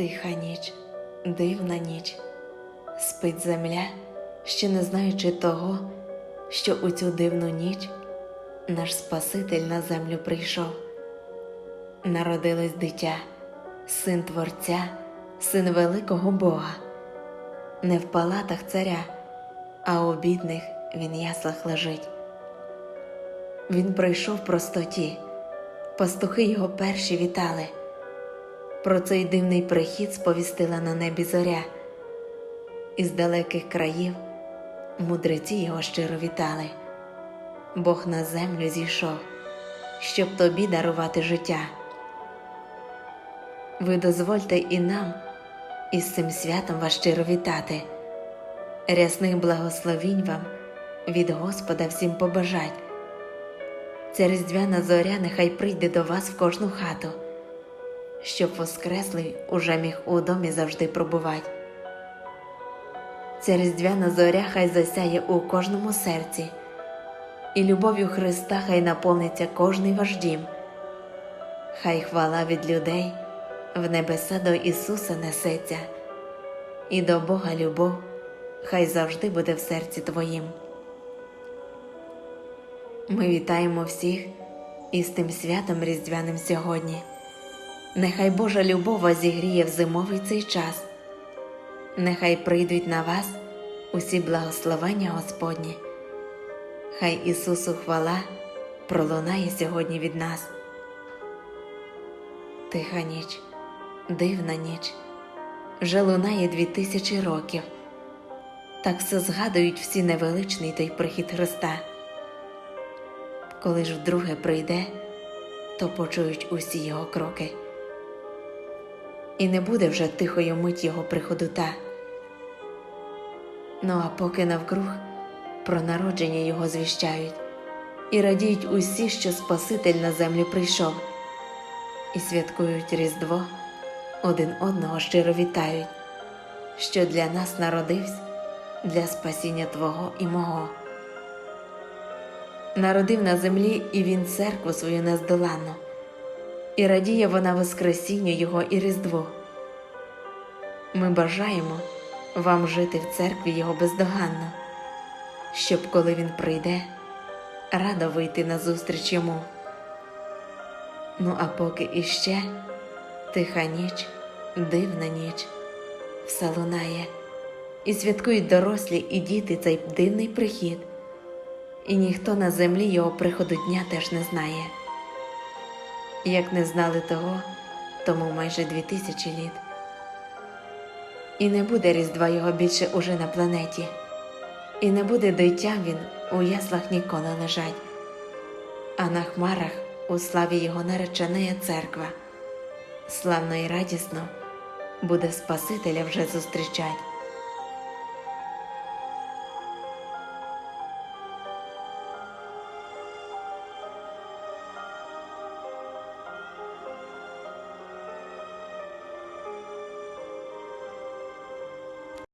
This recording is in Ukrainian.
Тиха ніч, дивна ніч, спить земля, ще не знаючи того, що у цю дивну ніч наш Спаситель на землю прийшов. Народилось дитя, син Творця, син великого Бога, не в палатах царя, а у бідних він яслах лежить. Він прийшов в простоті, пастухи його перші вітали. Про цей дивний прихід сповістила на небі зоря. Із далеких країв мудреці його щиро вітали. Бог на землю зійшов, щоб тобі дарувати життя. Ви дозвольте і нам із цим святом вас щиро вітати. Рясних благословінь вам від Господа всім побажать. Ця різдвяна зоря нехай прийде до вас в кожну хату щоб воскреслий уже міг у домі завжди пробувати. Ця різдвяна зоря хай засяє у кожному серці, і любов'ю Христа хай наповниться кожний ваш дім. Хай хвала від людей в небеса до Ісуса несеться, і до Бога любов хай завжди буде в серці Твоїм. Ми вітаємо всіх із тим святом різдвяним сьогодні. Нехай Божа любов вас зігріє в зимовий цей час, нехай прийдуть на вас усі благословення Господні, хай Ісусу хвала пролунає сьогодні від нас. Тиха ніч, дивна ніч, вже лунає дві тисячі років, так все згадують всі невеличний той прихід Христа. Коли ж вдруге прийде, то почують усі його кроки і не буде вже тихою мить його приходу та. Ну а поки навкруг про народження його звіщають, і радіють усі, що Спаситель на землю прийшов, і святкують Різдво, один одного щиро вітають, що для нас народився для спасіння Твого і мого. Народив на землі і він церкву свою нездоланну і радіє вона Воскресінню Його і Різдву. Ми бажаємо вам жити в церкві Його бездоганно, щоб, коли Він прийде, радо вийти на зустріч йому. Ну, а поки іще тиха ніч, дивна ніч, все лунає, і святкують дорослі і діти цей дивний прихід, і ніхто на землі його приходу дня теж не знає як не знали того, тому майже дві тисячі літ. І не буде Різдва його більше уже на планеті, і не буде дитя він у яслах ніколи лежать, а на хмарах у славі його нареченая церква, славно і радісно буде Спасителя вже зустрічать.